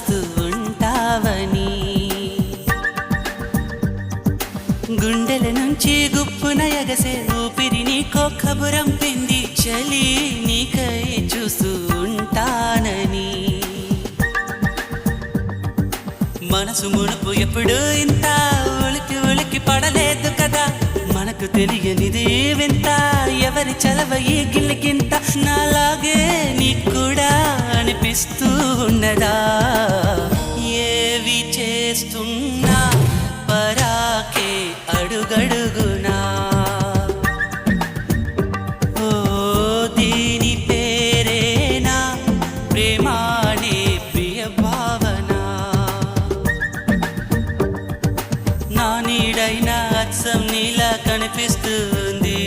చూస్తూ ఉంటావని గుండెల నుంచి గుప్పున ఎగసే ఊపిరి నీకో కబురంపింది చలి నీకై చూస్తూ ఉంటానని మనసు మునుపు ఎప్పుడు ఇంత ఒలికి ఒలికి పడలేదు కదా. మనకు తెలియనిది వింత ఎవరి చలవ ఈ గిల్లికింత? నాలాగే నీకు కూడా అనిపిస్తూ ఉన్నదా చేస్తున్నా పరాకే అడుగడుగునా. ఓ దీని పేరేనా ప్రియ భావన. నా నీడైన అచ్చం నీలా కనిపిస్తుంది.